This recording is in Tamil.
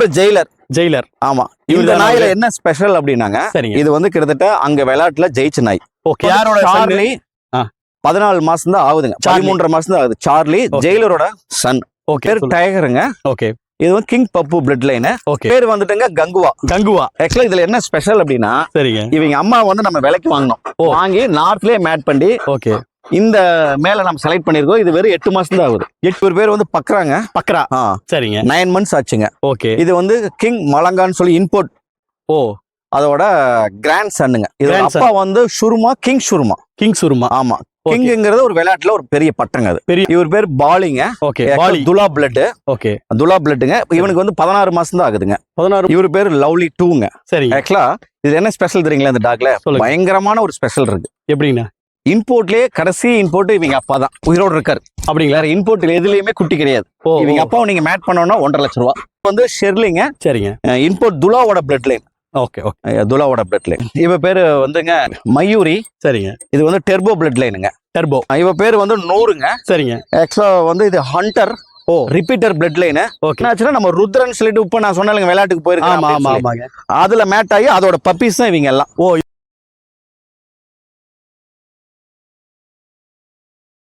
அப்புறம் ஜெயிலர். ஜெயிலர். ஆமா. இந்த நாயில? என்ன ஸ்பெஷல் அப்படின்னாங்க? இது வந்து கிட்டத்தட்ட அங்க விளையாட்டுல ஜெயிச்ச நாய். சார்லி. பதினாலு மாசம் தான் ஆகுதுங்க. பதிமூன்றரை மாசம் தான் ஆகுது. சார்லி. ஜெயிலரோட சன். ஓகே பேர் டைகருங்க. ஓகே. இது வந்து கிங் பப்பு பிளட் லைன் ஓகே. பேர் வந்துட்டுங்க கங்குவா. கங்குவா. ஆக்சுவலா இதுல என்ன ஸ்பெஷல் அப்படின்னா சரிங்க. இவங்க அம்மா வந்து நம்ம விலைக்கு வாங்கினோம். வாங்கி நார்த்லயே மேட் பண்ணி ஓகே. இந்த மேல நம்ம செலக்ட் பண்ணிருக்கோம். இது வெறும் எட்டு மாசம் தான் ஆகுது. எட்டு பேர் வந்து பக்கறாங்க. பக்ரா சரிங்க. நைன் மந்த்ஸ் ஆச்சுங்க. ஓகே இது வந்து கிங் மலங்கான்னு சொல்லி இம்போர்ட் ஓ. அதோட கிராண்ட் சன்னுங்க son. அப்பா வந்து ஷுருமா கிங் ஷுருமா கிங் சுருமா ஆமா. கிங்ங்கிறது ஒரு விளையாட்டுல ஒரு பெரிய பட்டங்க அது. பெரிய- இவர் பேர் பாலிங்க. ஓகே பாலி. துலா பிளட் ஓகே துலா பிளட்டுங்க இவனுக்கு வந்து பதினாறு மாசம் தான் ஆகுதுங்க. பதினாறு இவர் பேர் லவ்லி டூங்க சரிங்க ஆக்சுவலா இது என்ன ஸ்பெஷல் தெரியுங்களா இந்த டாக்ல. பயங்கரமான ஒரு ஸ்பெஷல் இருக்கு. எப்படிங்கண்ணா இம்போர்ட்லயே கடைசி இம்போர்ட் இவங்க அப்பா தான். உயிரோடு இருக்காரு. அப்படிங்களா வேற இம்போர்ட் எதுலயுமே குட்டி கிடையாது. இவங்க அப்பாவை நீங்க மேட் பண்ணோம்னா ஒன்றரை லட்ச ரூபா. வந்து ஷெர்லிங்க சரிங்க. இம்போர்ட் துலாவோட பிளட் லைன் ஓகே. ஓகே துலாவோட பிளட் லைன் இவ பேரு வந்துங்க மயூரி. சரிங்க. இது வந்து டெர்போ பிளட் லைனுங்க டர்போ இவ பேர் வந்து நூறுங்க. சரிங்க. ஆக்சுவலா வந்து இது ஹண்டர் ஓ. Repeater blood line okay. என்னாச்சுன்னா நம்ம ருத்ரன் சொல்லிட்டு இப்ப நான் சொன்னாலுங்க விளையாட்டுக்கு ஆமா ஆமா போயிருக்கேன் ஆமாங்க. அதுல மேட் ஆகி அதோட பப்பீஸ் தான் இவங்க எல்லாம். ஓ